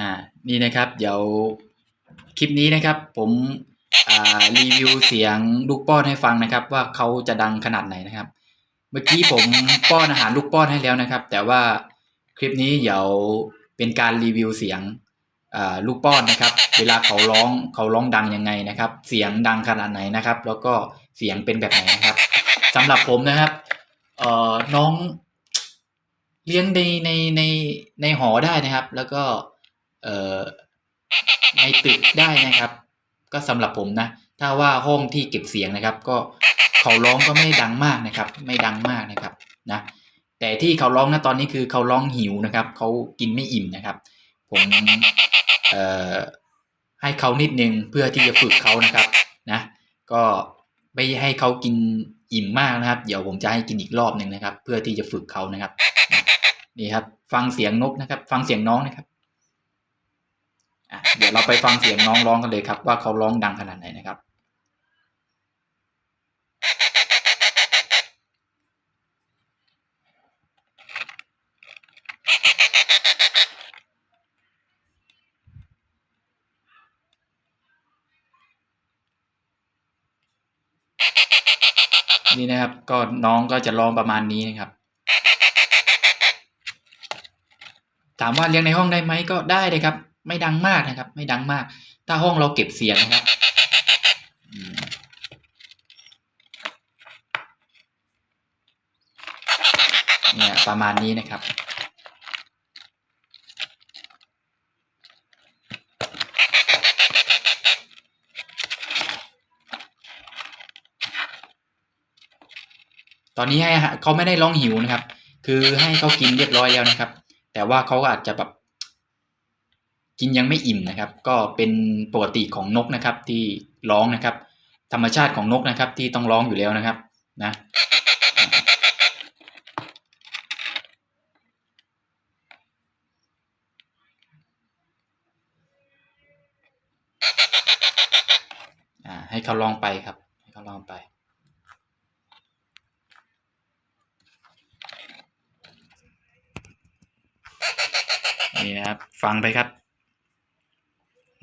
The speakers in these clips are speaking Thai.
อ่านี่นะครับ เดี๋ยวคลิปนี้นะครับ ผมอ่ารีวิวเสียงลูกป้อนให้ฟังนะครับ ว่าเขาจะดังขนาดไหนนะครับ เมื่อกี้ผมป้อนอาหารลูกป้อนให้แล้วนะครับ แต่ว่าคลิปนี้เดี๋ยวเป็นการรีวิวเสียงอ่าลูกป้อนนะครับ เวลาเขาร้องเขาร้องดังยังไงนะครับ เสียงดังขนาดไหนนะครับ แล้วก็เสียงเป็นแบบไหนนะครับสำหรับผมนะครับเอ่อน้องเลี้ยงในในในในหอได้นะครับ แล้วก็ ในตึกได้นะครับ ก็สำหรับผมนะ ถ้าว่าห้องที่เก็บเสียงนะครับ ก็เขาร้องก็ไม่ดังมากนะครับ ไม่ดังมากนะครับนะแต่ที่เขาร้องนะตอนนี้คือเขาร้องหิวนะครับเขากินไม่อิ่มนะครับ ผมเอ่อให้เขานิดนึงเพื่อที่จะฝึกเขานะครับนะก็ไม่ให้เขากินอิ่มมากนะครับ เดี๋ยวผมจะให้กินอีกรอบหนึ่งนะครับ เพื่อที่จะฝึกเขานะครับ นี่ครับ ฟังเสียงนกนะครับ ฟังเสียงน้องนะครับ เดี๋ยวเราไปฟังเสียงน้องร้องกันเลยครับ ว่าเขาร้องดังขนาดไหนนะครับนี่นะครับก็น้องก็จะร้องประมาณนี้นะครับ ถามว่าเลี้ยงในห้องได้ไหมก็ได้เลยครับ ไม่ดังมากนะครับ ไม่ดังมาก ถ้าห้องเราเก็บเสียงนะครับเนี่ยประมาณนี้นะครับ ตอนนี้ให้เขาไม่ได้ร้องหิวนะครับ คือให้เขากินเรียบร้อยแล้วนะครับ แต่ว่าเขาก็อาจจะแบบ กินยังไม่อิ่มนะครับ ก็เป็นปกติของนกนะครับที่ร้องนะครับ ธรรมชาติของนกนะครับที่ต้องร้องอยู่แล้วนะครับนะให้เขาลองไปครับ ให้เขาลองไป นี่นะครับ ฟังไปครับ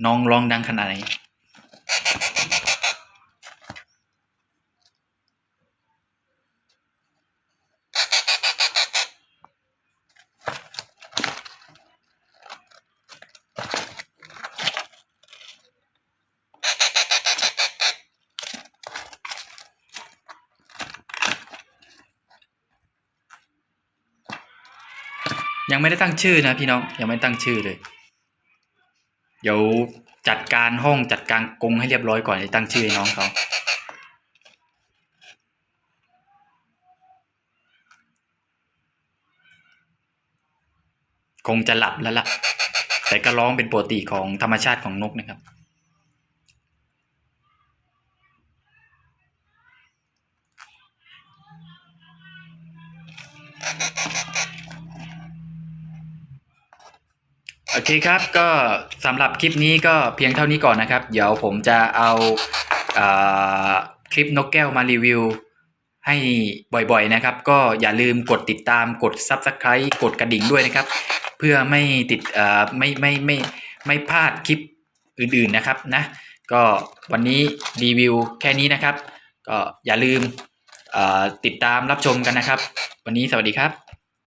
น้องร้องดังขนาดไหนยังไม่ได้ตั้งชื่อนะพี่น้องยังไม่ตั้งชื่อเลย ดี๋ยวจัดการห้องจัดการกรงให้เรียบร้อยก่อนจะตั้งชื่อให้น้องเขาคงจะหลับแล้วล่ะ แต่ก็ร้องเป็นปกติของธรรมชาติของนกนะครับ โอเคครับก็สำหรับคลิปนี้ก็เพียงเท่านี้ก่อนนะครับ เดี๋ยวผมจะเอาออคลิปนกแก้วมารีวิว ให้บ่อยๆนะครับ ก็อย่าลืมกดติดตามกด Subscribe กดกระดิ่งด้วยนะครับ เพื่อไม่ติดเอ่ไม่ไม่ไม่ไม่พลาดคลิปอื่นๆนะครับนะก็วันนี้รีวิวแค่นี้นะครับ ก็อย่าลืมติดตามรับชมกันนะครับ วันนี้สวัสดีครับ